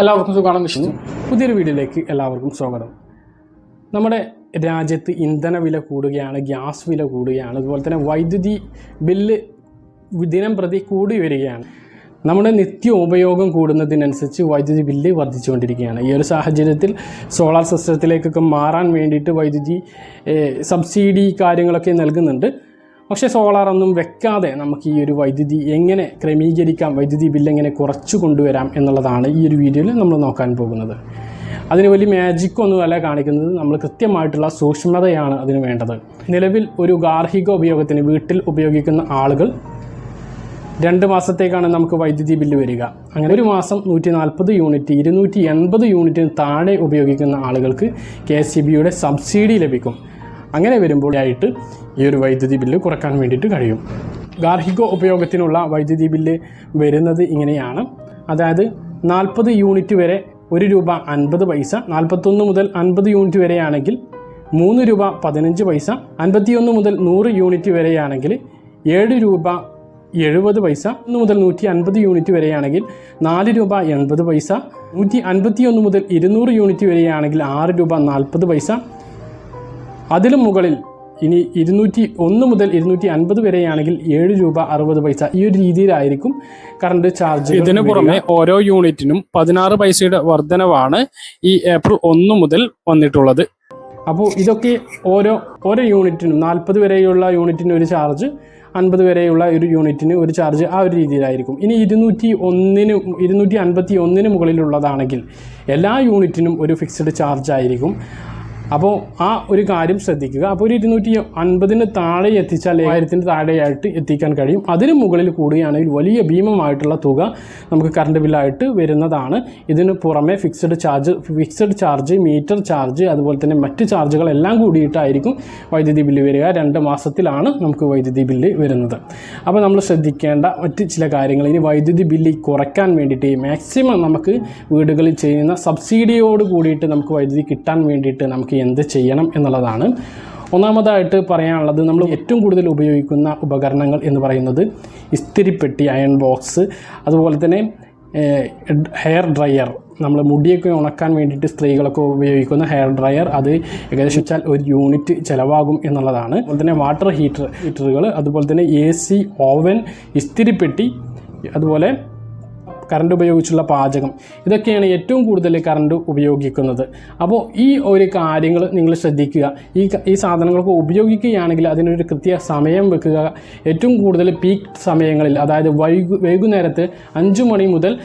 എല്ലാവർക്കും സുഖമാണെന്ന് വിശ്വസിക്കുന്നു. പുതിയൊരു വീഡിയോയിലേക്ക് എല്ലാവർക്കും സ്വാഗതം. നമ്മുടെ രാജ്യത്ത് ഇന്ധന വില കൂടുകയാണ് ഗ്യാസ് വില കൂടുകയാണ് അതുപോലെ തന്നെ വൈദ്യുതി ബില്ല് ദിനം പ്രതി കൂടി വരികയാണ്. നമ്മുടെ നിത്യ ഉപയോഗം കൂടുന്നതിനനുസരിച്ച് വൈദ്യുതി ബില്ല് വർദ്ധിച്ചുകൊണ്ടിരിക്കുകയാണ്. ഈ ഒരു സാഹചര്യത്തിൽ സോളാർ സിസ്റ്റത്തിലേക്കൊക്കെ മാറാൻ വേണ്ടിയിട്ട് വൈദ്യുതി സബ്സിഡി കാര്യങ്ങളൊക്കെ നൽകുന്നുണ്ട്. പക്ഷേ സോളാർ ഒന്നും വെക്കാതെ നമുക്ക് ഈ ഒരു വൈദ്യുതി എങ്ങനെ ക്രമീകരിക്കാം വൈദ്യുതി ബില്ല് എങ്ങനെ കുറച്ചു കൊണ്ടുവരാം എന്നുള്ളതാണ് ഈ ഒരു വീഡിയോയിൽ നമ്മൾ നോക്കാൻ പോകുന്നത്. അതിന് വലിയ മാജിക്കൊന്നുമല്ല കാണിക്കുന്നത്. നമ്മൾ കൃത്യമായിട്ടുള്ള സൂക്ഷ്മതയാണ് അതിന് വേണ്ടത്. നിലവിൽ ഒരു ഗാർഹിക ഉപയോഗത്തിന് വീട്ടിൽ ഉപയോഗിക്കുന്ന ആളുകൾ രണ്ട് മാസത്തേക്കാണ് നമുക്ക് വൈദ്യുതി ബില്ല് വരിക. അങ്ങനെ ഒരു മാസം നൂറ്റി നാൽപ്പത് യൂണിറ്റ് ഇരുന്നൂറ്റി എൺപത് യൂണിറ്റിന് താഴെ ഉപയോഗിക്കുന്ന ആളുകൾക്ക് കെ എസ് സി ബിയുടെ സബ്സിഡി ലഭിക്കും. അങ്ങനെ വരുമ്പോഴായിട്ട് ഈ ഒരു വൈദ്യുതി ബില്ല് കുറയ്ക്കാൻ വേണ്ടിയിട്ട് കഴിയും. ഗാർഹിക ഉപയോഗത്തിനുള്ള വൈദ്യുതി ബില്ല് വരുന്നത് ഇങ്ങനെയാണ്. അതായത് നാൽപ്പത് യൂണിറ്റ് വരെ ഒരു രൂപ അൻപത് പൈസ നാൽപ്പത്തൊന്ന് മുതൽ അൻപത് യൂണിറ്റ് വരെയാണെങ്കിൽ മൂന്ന് രൂപ പതിനഞ്ച് പൈസ അൻപത്തിയൊന്ന് മുതൽ നൂറ് യൂണിറ്റ് വരെയാണെങ്കിൽ ഏഴ് രൂപ എഴുപത് പൈസ ഒന്ന് മുതൽ നൂറ്റി അൻപത് യൂണിറ്റ് വരെയാണെങ്കിൽ നാല് രൂപ എൺപത് പൈസ നൂറ്റി അൻപത്തി ഒന്ന് മുതൽ ഇരുന്നൂറ് യൂണിറ്റ് വരെയാണെങ്കിൽ ആറ് രൂപ നാൽപ്പത് പൈസ. അതിലും മുകളിൽ ഇനി ഇരുന്നൂറ്റി ഒന്ന് മുതൽ ഇരുന്നൂറ്റി അൻപത് വരെയാണെങ്കിൽ ഏഴ് രൂപ അറുപത് പൈസ ഈ ഒരു രീതിയിലായിരിക്കും കറണ്ട് ചാർജ് ഇതിന് പുറമെ ഓരോ യൂണിറ്റിനും പതിനാറ് പൈസയുടെ വർധനവാണ് ഈ ഏപ്രിൽ ഒന്ന് മുതൽ വന്നിട്ടുള്ളത്. അപ്പോൾ ഇതൊക്കെ ഓരോ ഓരോ യൂണിറ്റിനും നാൽപ്പത് വരെയുള്ള യൂണിറ്റിന് ഒരു ചാർജ് അൻപത് വരെയുള്ള ഒരു യൂണിറ്റിന് ഒരു ചാർജ് ആ ഒരു രീതിയിലായിരിക്കും. ഇനി ഇരുന്നൂറ്റി ഒന്നിന് ഇരുന്നൂറ്റി അൻപത്തി ഒന്നിന് മുകളിലുള്ളതാണെങ്കിൽ എല്ലാ യൂണിറ്റിനും ഒരു ഫിക്സഡ് ചാർജ് ആയിരിക്കും. അപ്പോൾ ആ ഒരു കാര്യം ശ്രദ്ധിക്കുക. അപ്പോൾ ഒരു ഇരുന്നൂറ്റി അൻപതിന് താഴെ എത്തിച്ചാൽ ആയിരത്തിന് താഴെയായിട്ട് എത്തിക്കാൻ കഴിയും. അതിന് മുകളിൽ കൂടുകയാണെങ്കിൽ വലിയ ഭീമമായിട്ടുള്ള തുക നമുക്ക് കറണ്ട് ബില്ലായിട്ട് വരുന്നതാണ്. ഇതിന് പുറമെ fixed charge fixed charge meter charge അതുപോലെ തന്നെ മറ്റ് ചാർജുകളെല്ലാം കൂടിയിട്ടായിരിക്കും വൈദ്യുതി ബില്ല് വരിക. രണ്ട് മാസത്തിലാണ് നമുക്ക് വൈദ്യുതി ബില്ല് വരുന്നത്. അപ്പോൾ നമ്മൾ ശ്രദ്ധിക്കേണ്ട മറ്റ് ചില കാര്യങ്ങൾ. ഇനി വൈദ്യുതി ബില്ല് കുറയ്ക്കാൻ വേണ്ടിയിട്ട് മാക്സിമം നമുക്ക് വീടുകളിൽ ചെയ്യുന്ന സബ്സിഡിയോട് കൂടിയിട്ട് നമുക്ക് വൈദ്യുതി കിട്ടാൻ വേണ്ടിയിട്ട് നമുക്ക് എന്ത് ചെയ്യണം എന്നുള്ളതാണ്. ഒന്നാമതായിട്ട് പറയാനുള്ളത് നമ്മൾ ഏറ്റവും കൂടുതൽ ഉപയോഗിക്കുന്ന ഉപകരണങ്ങൾ എന്ന് പറയുന്നത് ഇസ്തിരിപ്പെട്ടി അയൺ ബോക്സ് അതുപോലെ തന്നെ ഹെയർ ഡ്രയർ. നമ്മൾ മുടിയൊക്കെ ഉണക്കാൻ വേണ്ടിയിട്ട് സ്ത്രീകളൊക്കെ ഉപയോഗിക്കുന്ന ഹെയർ ഡ്രയർ അത് ഏകദേശം വെച്ചാൽ ഒരു യൂണിറ്റ് ചിലവാകും എന്നുള്ളതാണ്. അതുപോലെ തന്നെ വാട്ടർ ഹീറ്റർ ഹീറ്ററുകൾ അതുപോലെ തന്നെ എ സി ഓവൻ ഇസ്തിരിപ്പെട്ടി അതുപോലെ കറണ്ട് ഉപയോഗിച്ചുള്ള പാചകം. ഇതൊക്കെയാണ് ഏറ്റവും കൂടുതൽ കറണ്ട് ഉപയോഗിക്കുന്നത്. അപ്പോൾ ഈ ഒരു കാര്യങ്ങൾ നിങ്ങൾ ശ്രദ്ധിക്കുക. ഈ ഈ സാധനങ്ങളൊക്കെ ഉപയോഗിക്കുകയാണെങ്കിൽ അതിനൊരു കൃത്യ സമയം വെക്കുക. ഏറ്റവും കൂടുതൽ പീക്ക് സമയങ്ങളിൽ അതായത് വൈകു വൈകുന്നേരത്ത് അഞ്ച് മണി മുതൽ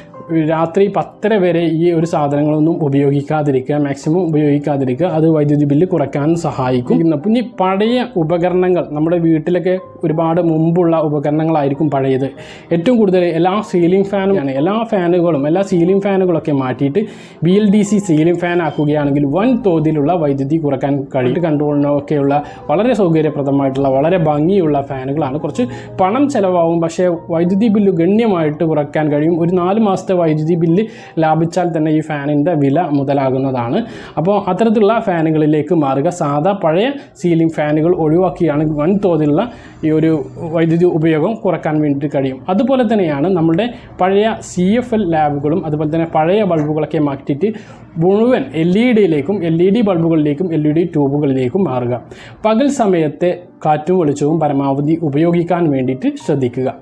രാത്രി പത്തര വരെ ഈ ഒരു സാധനങ്ങളൊന്നും ഉപയോഗിക്കാതിരിക്കുക. മാക്സിമം ഉപയോഗിക്കാതിരിക്കുക. അത് വൈദ്യുതി ബില്ല് കുറയ്ക്കാൻ സഹായിക്കും. പിന്നെ പഴയ ഉപകരണങ്ങൾ നമ്മുടെ വീട്ടിലൊക്കെ ഒരുപാട് മുമ്പുള്ള ഉപകരണങ്ങളായിരിക്കും പഴയത്. ഏറ്റവും കൂടുതൽ എല്ലാ സീലിംഗ് ഫാനും എല്ലാ ഫാനുകളും എല്ലാ സീലിംഗ് ഫാനുകളൊക്കെ മാറ്റിയിട്ട് B L D C ceiling fan ആക്കുകയാണെങ്കിൽ വൻ തോതിലുള്ള വൈദ്യുതി കുറയ്ക്കാൻ കഴിയും. കൺട്രോളിനൊക്കെയുള്ള വളരെ സൗകര്യപ്രദമായിട്ടുള്ള വളരെ ഭംഗിയുള്ള ഫാനുകളാണ്. കുറച്ച് പണം ചിലവാകും പക്ഷേ വൈദ്യുതി ബില്ല് ഗണ്യമായിട്ട് കുറയ്ക്കാൻ കഴിയും. ഒരു നാല് മാസത്തെ വൈദ്യുതി ബില്ല് ലാഭിച്ചാൽ തന്നെ ഈ ഫാനിന്റെ വില മുതലാകുന്നതാണ്. അപ്പോൾ അത്തരത്തിലുള്ള ഫാനുകളിലേക്ക് മാറുക. സാധാ പഴയ സീലിംഗ് ഫാനുകൾ ഒഴിവാക്കിയാണ് വൻതോതിലുള്ള ഈ ഒരു വൈദ്യുതി ഉപയോഗം കുറയ്ക്കാൻ വേണ്ടിയിട്ട് കഴിയും. അതുപോലെ തന്നെയാണ് നമ്മുടെ പഴയ സി എഫ് എൽ ലാബുകളും അതുപോലെ തന്നെ പഴയ ബൾബുകളൊക്കെ മാറ്റിയിട്ട് മുഴുവൻ എൽ ഇ ഡിയിലേക്കും എൽ ഇ ഡി ബൾബുകളിലേക്കും എൽ ഇ ഡി ട്യൂബുകളിലേക്കും മാറുക. പകൽ സമയത്തെ കാറ്റും വെളിച്ചവും പരമാവധി ഉപയോഗിക്കാൻ വേണ്ടിയിട്ട് ശ്രദ്ധിക്കുക.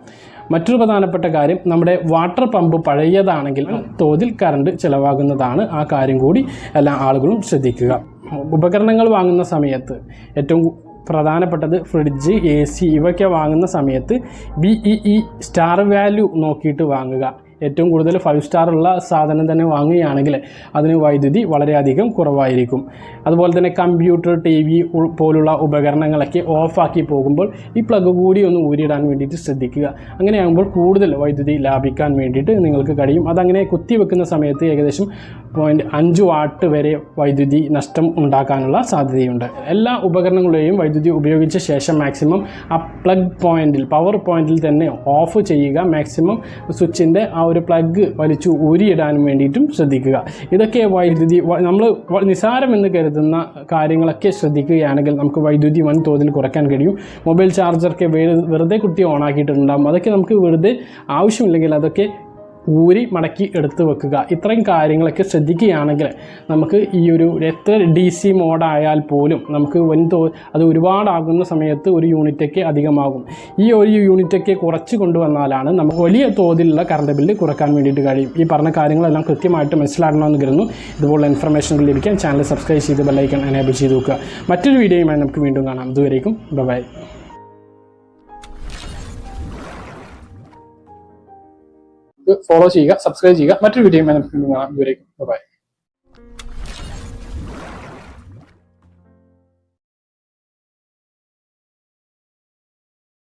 മറ്റൊരു പ്രധാനപ്പെട്ട കാര്യം നമ്മുടെ വാട്ടർ പമ്പ് പഴയതാണെങ്കിൽ തോതിൽ കറണ്ട് ചിലവാകുന്നതാണ് ആ കാര്യം കൂടി എല്ലാ ആളുകളും ശ്രദ്ധിക്കുക. ഉപകരണങ്ങൾ വാങ്ങുന്ന സമയത്ത് ഏറ്റവും പ്രധാനപ്പെട്ടത് ഫ്രിഡ്ജ് എ സി ഇവയൊക്കെ വാങ്ങുന്ന സമയത്ത് B E E star value നോക്കിയിട്ട് വാങ്ങുക. ഏറ്റവും കൂടുതൽ ഫൈവ് സ്റ്റാർ ഉള്ള സാധനം തന്നെ വാങ്ങുകയാണെങ്കിൽ അതിന് വൈദ്യുതി വളരെയധികം കുറവായിരിക്കും. അതുപോലെ തന്നെ കമ്പ്യൂട്ടർ ടി വി പോലുള്ള ഉപകരണങ്ങളൊക്കെ ഓഫാക്കി പോകുമ്പോൾ ഈ പ്ലഗ് കൂടി ഒന്ന് ഊരിയിടാൻ വേണ്ടിയിട്ട് ശ്രദ്ധിക്കുക. അങ്ങനെയാകുമ്പോൾ കൂടുതൽ വൈദ്യുതി ലാഭിക്കാൻ വേണ്ടിയിട്ട് നിങ്ങൾക്ക് കഴിയും. അതങ്ങനെ കുത്തിവെക്കുന്ന സമയത്ത് ഏകദേശം പോയിന്റ് അഞ്ച് വാട്ട് വരെ വൈദ്യുതി നഷ്ടം ഉണ്ടാക്കാനുള്ള സാധ്യതയുണ്ട്. എല്ലാ ഉപകരണങ്ങളെയും വൈദ്യുതി ഉപയോഗിച്ച ശേഷം മാക്സിമം ആ പ്ലഗ് പോയിന്റിൽ പവർ പോയിന്റിൽ തന്നെ ഓഫ് ചെയ്യുക. മാക്സിമം സ്വിച്ചിന്റെ ആ ഒരു പ്ലഗ് വലിച്ചു ഊരിയിടാൻ വേണ്ടിയിട്ടും ശ്രദ്ധിക്കുക. ഇതൊക്കെ വൈദ്യുതി നമ്മൾ നിസാരമെന്ന് കരുതുന്ന കാര്യങ്ങളൊക്കെ ശ്രദ്ധിക്കുകയാണെങ്കിൽ നമുക്ക് വൈദ്യുതി വൻ തോതിൽ കുറയ്ക്കാൻ കഴിയും. മൊബൈൽ ചാർജറൊക്കെ വെറുതെ കുത്തി ഓണാക്കിയിട്ടുണ്ടാകും അതൊക്കെ നമുക്ക് വെറുതെ ആവശ്യമില്ലെങ്കിൽ അതൊക്കെ ഊരി മടക്കി എടുത്ത് വെക്കുക. ഇത്രയും കാര്യങ്ങളൊക്കെ ശ്രദ്ധിക്കുകയാണെങ്കിൽ നമുക്ക് ഈ ഒരു എത്ര ഡി സി മോഡായാൽ പോലും നമുക്ക് വൻതോ അത് ഒരുപാടാകുന്ന സമയത്ത് ഒരു യൂണിറ്റൊക്കെ അധികമാകും. ഈ ഒരു യൂണിറ്റൊക്കെ കുറച്ച് കൊണ്ടുവന്നാലാണ് നമുക്ക് വലിയ തോതിലുള്ള കറണ്ട് ബില്ല് കുറയ്ക്കാൻ വേണ്ടിയിട്ട് കഴിയും. ഈ പറഞ്ഞ കാര്യങ്ങളെല്ലാം കൃത്യമായിട്ട് മനസ്സിലാക്കണമെന്ന് കരുതുന്നു. ഇതുപോലുള്ള ഇൻഫർമേഷൻ ലഭിക്കാൻ ചാനൽ സബ്സ്ക്രൈബ് ചെയ്ത് ബെല്ലൈക്കൺ എനേബിൾ ചെയ്ത് വെക്കുക. മറ്റൊരു വീഡിയോയുമായി നമുക്ക് വീണ്ടും കാണാം. ഇതുവരേക്കും ബൈ ഫോളോ ചെയ്യുക സബ്സ്ക്രൈബ് ചെയ്യുക. മറ്റൊരു വീഡിയോ വീണ്ടും ബൈ